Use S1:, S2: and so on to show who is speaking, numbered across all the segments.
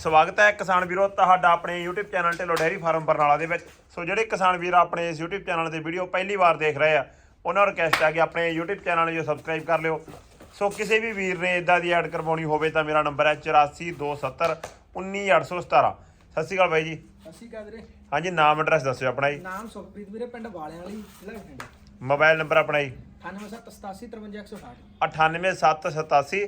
S1: ਸਵਾਗਤ ਹੈ ਕਿਸਾਨ ਵੀਰੋ ਤੁਹਾਡਾ ਆਪਣੇ YouTube channel Dhillon dairy farm Barnala ਦੇ ਵਿੱਚ। ਸੋ ਜਿਹੜੇ ਕਿਸਾਨ ਵੀਰ ਆਪਣੇ ਇਸ YouTube ਚੈਨਲ ਤੇ ਵੀਡੀਓ ਪਹਿਲੀ ਵਾਰ ਦੇਖ ਰਹੇ ਆ ਉਹਨਾਂ ਨੂੰ ਰਿਕਵੈਸਟ ਹੈ ਕਿ ਆਪਣੇ YouTube ਚੈਨਲ ਨੂੰ ਸਬਸਕ੍ਰਾਈਬ ਕਰ ਲਿਓ। ਸੋ ਕਿਸੇ ਵੀ ਵੀਰ ਨੇ ਇਦਾਂ ਦੀ ਐਡ ਕਰਵਾਉਣੀ ਹੋਵੇ ਤਾਂ ਮੇਰਾ ਨੰਬਰ ਹੈ 8427 19817 ਸਤਿ ਸ਼੍ਰੀ ਅਕਾਲ ਬਾਈ ਜੀ।
S2: ਅਸੀਂ ਕਹ ਵੀਰੇ।
S1: ਹਾਂਜੀ ਨਾਮ ਐਡਰੈਸ ਦੱਸਿਓ ਆਪਣਾ ਜੀ।
S2: ਨਾਮ ਸੁਖਪ੍ਰੀਤ ਵੀਰੇ ਪਿੰਡ ਵਾਲਿਆਂ ਵਾਲੀ ਜ਼ਿਲ੍ਹਾ ਬਠਿੰਡਾ।
S1: ਮੋਬਾਈਲ ਨੰਬਰ ਆਪਣਾ ਜੀ।
S2: 9787
S1: 98787
S2: 53168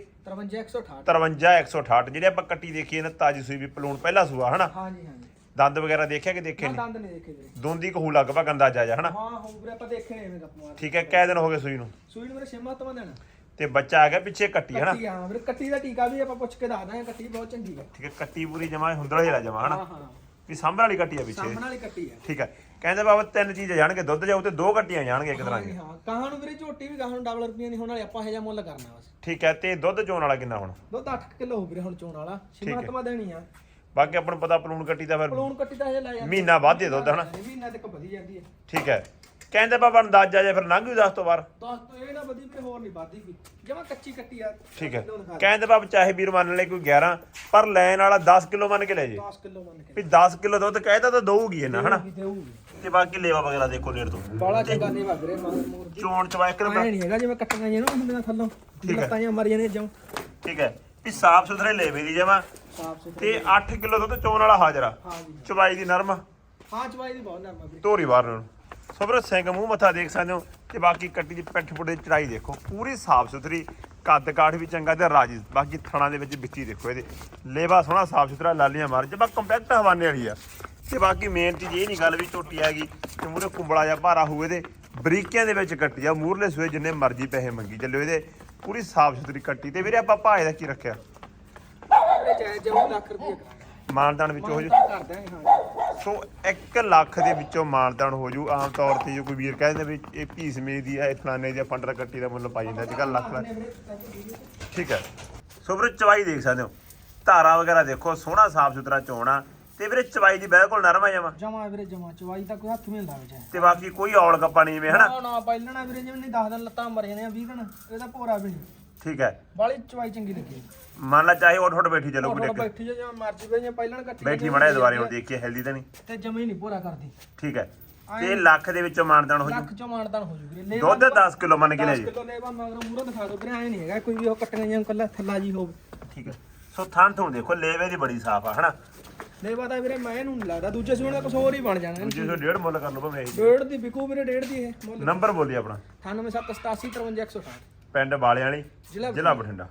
S1: 53168 ਜਿਹੜੇ ਆਪਾਂ ਕੱਟੀ ਦੇਖੀਏ ਨਾ ਤਾਜੀ ਸੂਈ ਵੀ ਪਲੂਣ ਪਹਿਲਾ ਸੂਆ ਹਨਾ?
S2: ਹਾਂਜੀ ਹਾਂਜੀ।
S1: ਦੰਦ ਵਗੈਰਾ ਦੇਖਿਆ ਕਿ ਦੇਖੇ ਨਹੀਂ?
S2: ਦੰਦ ਨਹੀਂ ਦੇਖੇ ਵੀਰੇ।
S1: ਦੋਂਦੀ ਕਹੂ ਲਗਭਗ ਅੰਦਾਜ਼ਾ ਜਾ ਹਨਾ?
S2: ਹਾਂ ਹੋ ਵੀਰੇ ਆਪਾਂ ਦੇਖੇ ਨੇ ਐਵੇਂ ਗੱਪਾਂ
S1: ਠੀਕ ਹੈ ਕੈ ਦਿਨ ਹੋ ਗਏ ਸੂਈ ਨੂੰ?
S2: ਸੂਈ ਨੂੰ ਵੀਰੇ ਛੇਮਾ ਤਵਾ ਦੇਣਾ
S1: ਤੇ ਬੱਚਾ ਆ ਗਿਆ ਪਿੱਛੇ ਕੱਟੀ ਹਨਾ?
S2: ਕੱਟੀ ਹਾਂ ਵੀਰੇ ਕੱਟੀ ਦਾ ਟੀਕਾ ਵੀ ਆਪਾਂ ਪੁੱਛ ਕੇ ਦੱਸ ਦਾਂਗੇ ਕੱਟੀ ਬਹੁਤ ਚੰਗੀ ਹੈ
S1: ਠੀਕ ਹੈ ਕੱਟੀ ਪੂਰੀ ਜਮਾ ਹੁੰਦੜਾ ਜਿਹੜਾ ਜਮਾ ਹਨਾ?
S2: ਹਾਂ ਹਾਂ।
S1: ਵੀ ਸਾਂਭਣ ਵਾਲੀ ਕੱਟੀ ਆ ਪਿੱਛੇ।
S2: ਸਾਹਮਣੇ ਵਾਲੀ ਕੱਟੀ ਹੈ
S1: ਠੀਕ ਹੈ ਕਹਿੰਦੇ ਬਾਬਾ ਤਿੰਨ ਚੀਜ਼ਾਂ ਜਾਣਗੇ ਦੁੱਧ ਜਾਊ ਤੇ ਦੋ ਕੱਟੀਆਂ ਜਾਣਗੇ ਇੱਕ ਤਰ੍ਹਾਂ ਦੀਆਂ।
S2: ਹਾਂ। ਕਹਾਂ ਨੂੰ ਵੀਰੇ ਝੋਟੀ ਵੀ ਕਹਾਂ ਨੂੰ ਡਬਲ ਰੁਪਈਆ ਨਹੀਂ ਹੋਣ ਵਾਲੀ ਆਪਾਂ ਇਹ ਜਿਹਾ ਮੁੱਲ ਕਰਨਾ ਬਸ।
S1: ਠੀਕ ਹੈ ਤੇ ਦੁੱਧ ਚੋਣ ਵਾਲਾ ਕਿੰਨਾ ਹੁਣ?
S2: ਦੁੱਧ 8 ਕਿਲੋ ਹੋ ਵੀਰੇ ਹੁਣ ਚੋਣ ਵਾਲਾ। ਤਵਾ ਦੇਣੀ ਆ।
S1: ਬਾਕੀ ਆਪਾਂ ਨੂੰ ਪਤਾ ਪਲੂਣ ਕੱਟੀ ਦਾ ਫਿਰ
S2: ਪਲੂਣ ਕੱਟੀ ਤਾਂ ਹਜੇ ਲੈ ਜਾਂਦੇ
S1: ਮਹੀਨਾ ਬਾਅਦ ਦੇ ਦੁੱਧ ਹਨਾ?
S2: ਮਹੀਨਾ ਤੱਕ ਵਧੀ ਜਾਂਦੀ ਹੈ
S1: ਠੀਕ ਹੈ। ਕਹਿੰਦੇ ਬਾਬਾ ਅੰਦਾਜ਼ਾ ਜੇ ਫਿਰ ਲੰਘ ਵੀ ਦੱਸ ਤੋਂ ਬਾਅਦ
S2: ਤਾਂ ਇਹ ਨਾ ਵਧੀ ਵੀਰੇ ਹੋਰ ਨਹੀਂ ਵਧੀ ਵੀ। ਜਮਾ ਕੱਚੀ ਕੱਟੀ ਆ।
S1: ਠੀਕ ਹੈ।
S2: ਦੇ।
S1: ਕਹਿੰਦੇ ਬਾਬਾ ਚਾਹੇ ਵੀਰ ਮੰਨ ਲੈ ਕੋਈ 11 ਪਰ ਲੈਣ ਵਾਲਾ 10 ਕਿਲੋ ਮੰਨ ਕੇ ਲੈ ਜੇ।
S2: 10 ਕਿਲੋ ਮੰਨ ਕੇ
S1: ਵੀ 10 ਕਿਲੋ ਦੁੱਧ ਕਹਿਤਾ ਤਾਂ ਦਊਗੀ ਇਹਨਾਂ ਹਨਾ?
S2: ਵੀ ਦੇਊਗੀ।
S1: ਤੇ ਬਾਕੀ ਲੇਵਾ ਵਗੈਰਾ ਦੇਖੋ ਨੇੜ ਤੋਂ?
S2: ਬਾਲਾ ਚੰਗਾ ਨਹੀਂ ਵਗ ਰਿਹਾ ਮਾਰ ਮੂਰ ਜੀ
S1: ਚੋਣ ਚਵਾ ਇੱਕ
S2: ਐ
S1: ਨੰਬਰ
S2: ਨਹੀਂ ਹੈਗਾ ਜਿਵੇਂ ਕੱਟੀਆਂ ਜਿਹਨੂੰ ਹੁੰਦੀਆਂ ਥੱਲੋਂ।
S1: ਠੀਕ ਹੈ।
S2: ਲੱਤਾਂ ਜਾਂ ਮਰ ਜਾਂਦੀਆਂ ਜਮ
S1: ਠੀਕ ਹੈ। ਵੀ ਸਾਫ਼ ਸੁਥਰੇ ਲੇਵੇ ਦੀ ਜਮਾ।
S2: ਸਾਫ਼ ਸੁਥਰੇ
S1: ਤੇ 8 ਕਿਲੋ ਦੁੱਧ ਚੋਣ ਵਾਲਾ ਹਾਜ਼ਰ। ਆ
S2: ਹਾਂ ਜੀ।
S1: ਚਵਾਈ ਦੀ ਨਰਮ।
S2: ਹਾਂ ਚਵਾਈ ਦੀ ਬਹੁਤ ਨਰਮ ਆ ਵੀਰੇ।
S1: ਧੋਰੀ ਬਾਹਰ ਨੂੰ ਸੋਬਰ ਸਿੰਘ ਮੂੰਹ ਮੱਥਾ ਦੇਖ ਸਕਦੇ ਹੋ ਤੇ ਬਾਕੀ ਕੱਟੀ ਦੀ ਪਿੱਠ ਪੁੱਠ ਦੀ ਚੜਾਈ ਦੇਖੋ। ਪੂਰੀ ਸਾਫ਼ ਸੁਥਰੀ ਕੱਦ ਕਾਠ ਵੀ ਚੰਗਾ ਤੇ ਰਾਜੀ। ਬਾਕੀ ਥਣਾ ਦੇ ਵਿੱਚ ਵਿੱਚੀ ਦੇਖੋ ਇਹਦੇ। ਲੇਵਾ ਸੋਹਣਾ ਸਾਫ਼ ਸੁਥਰਾ ਲਾਲੀਆਂ ਮਾਰ। ਜਬਾ ਕੰਪੈਕਟ ਹਵਾਨੇ ਵਾਲੀ ਆ। ਤੇ ਬਾਕੀ ਮੇਨ ਚੀਜ਼ ਇਹ ਨਹੀਂ ਗੱਲ ਵੀ ਝੋਟੀ ਹੈਗੀ ਤੇ ਮੂਰੇ ਕੁੰਬਲਾ ਜਾਂ ਭਾਰਾ ਹੋਵੇ ਤੇ ਬਰੀਕੀਆਂ ਦੇ ਵਿੱਚ ਕੱਟੀ ਆ ਮੂਰਲੇ ਸੂਏ ਜਿੰਨੇ ਮਰਜ਼ੀ ਪੈਸੇ ਮੰਗੀ ਚੱਲਿਓ ਇਹਦੇ ਪੂਰੀ ਸਾਫ਼ ਸੁਥਰੀ ਕੱਟੀ ਤੇ ਵੀਰੇ ਆਪਾਂ ਭਾਏ ਦਾ ਕੀ ਰੱਖਿਆ?
S2: ਲੱਖ ਰੁਪਏ
S1: ਮਾਨਦਾਨ ਵਿੱਚ ਹੋ ਜੂ। ਸੋ 1 ਲੱਖ ਦੇ ਵਿੱਚੋਂ ਮਾਨਦਾਨ ਹੋ ਜੂ ਆਮ ਤੌਰ ਤੇ ਜੋ ਕੋਈ ਵੀਰ ਕਹਿੰਦੇ ਵੀ ਇਹ ਭੀਸ ਮੇ ਦੀ ਹੈ ਇਹ ਫਲਾਣੇ ਦੀ ਫੰਡਰ ਕੱਟੀ ਦਾ ਮੁੱਲ ਪਾਈ ਜਾਂਦਾ ਅੱਜ ਕੱਲ੍ਹ ਲੱਖ ਲੱਖ। ਠੀਕ ਹੈ। ਸੋ ਵੀਰੇ ਚਵਾਈ ਦੇਖ ਸਕਦੇ ਹੋ। ਧਾਰਾ ਵਗੈਰਾ ਦੇਖੋ ਸੋਹਣਾ ਸਾਫ਼ ਸੁਥਰਾ ਚੋਣਾ ਤੇ ਵੀਰੇ ਚਵਾਈ ਦੀ ਬਿਲਕੁਲ ਨਰਮ ਆ ਜਾਵਾ
S2: ਜਮਾ ਵੀਰੇ ਜਮਾ ਚਵਾਈ ਤਾਂ ਕੋਈ ਹੱਥ ਮਿਲਦਾ ਵਿੱਚ।
S1: ਤੇ ਬਾਕੀ ਕੋਈ ਔਲ ਕੱਪਾ ਨਹੀਂ ਵੇ ਹਨਾ?
S2: ਨਾ ਨਾ ਪਹਿਲਣਾ ਵੀਰੇ ਜਿਵੇਂ ਨਹੀਂ 10 ਦਿਨ ਲੱਤਾਂ ਮਰ ਜਾਂਦੀਆਂ 20 ਦਿਨ ਇਹਦਾ ਭੋਰਾ ਵੀ ਨਹੀਂ।
S1: ਠੀਕ ਹੈ।
S2: ਬਾਲੀ ਚਵਾਈ ਚੰਗੀ ਲੱਗੀ।
S1: ਮੰਨ ਲਾ ਚਾਹੇ ਉੱਠ ਉੱਠ ਬੈਠੀ ਚਲੋ
S2: ਹੁਣ ਬੈਠੀ ਜੇ ਜਿਵੇਂ ਮਰਜ਼ੀ ਵੇ ਜਾਂ ਪਹਿਲਣ ਕੱਟੀ
S1: ਬੈਠੀ ਮੜਾ ਦੁਬਾਰੇ ਹੁਣ ਦੇਖੀਏ ਹੈਲਦੀ ਤਾਂ ਨਹੀਂ।
S2: ਤੇ ਜਮਾ ਹੀ ਨਹੀਂ ਭੋਰਾ ਕਰਦੀ।
S1: ਠੀਕ ਹੈ। ਤੇ ਲੱਖ ਦੇ ਵਿੱਚੋਂ ਮਾਨਦਾਨ ਹੋ ਜੂ।
S2: ਲੱਖ ਚੋਂ ਮਾਨਦਾਨ ਹੋ ਜੂ ਵੀਰੇ। ਲੈ
S1: ਦੁੱਧ 10 ਕਿਲੋ ਮੰਨ ਕੇ ਲੈ
S2: 10
S1: ਜੀ
S2: ਕਿਲੋ ਲੈਵਾ ਮਗਰ ਮੂਰਾ ਦਿਖਾ ਦੋ ਵੀਰੇ ਐ ਨਹੀਂ ਹੈਗਾ ਕੋਈ ਵੀ ਉਹ ਕੱਟੀਆਂ ਜਾਂ ਕੱਲਾ ਥੱਲਾ ਜੀ ਹੋਵੇ।
S1: ਠੀਕ ਹੈ। ਸੋ ਥਾਂ ਥੂ ਦੇਖੋ ਲੇਵੇ ਦੀ ਬੜੀ ਸਾਫ਼ ਆ ਹਨਾ?
S2: ਲੈਵਾ ਤਾਂ ਵੀਰੇ ਮੈਂ ਇਹਨੂੰ ਨਹੀਂ ਲੱਗਦਾ। ਦੂਜੇ ਸੂਣ ਦਾ ਕੁਝ ਹੋਰ ਹੀ ਬਣ ਜਾਣਾ।
S1: ਦੂਜੇ ਸੌ ਡੇਢ ਮੁੱਲ ਕਰ ਲਓ ਭਾਵੇਂ ਇਹ।
S2: ਡੇਢ ਦੀ ਵਿਕੂ ਵੀਰੇ ਡੇਢ ਦੀ ਇਹ ਮੁੱਲ।
S1: ਨੰਬਰ ਬੋਲੀ ਆਪਣਾ।
S2: 9787 53168
S1: ਪਿੰਡ ਵਾਲੀ
S2: ਜ਼ਿਲ੍ਹਾ
S1: ਜ਼ਿਲ੍ਹਾ ਬਠਿੰਡਾ।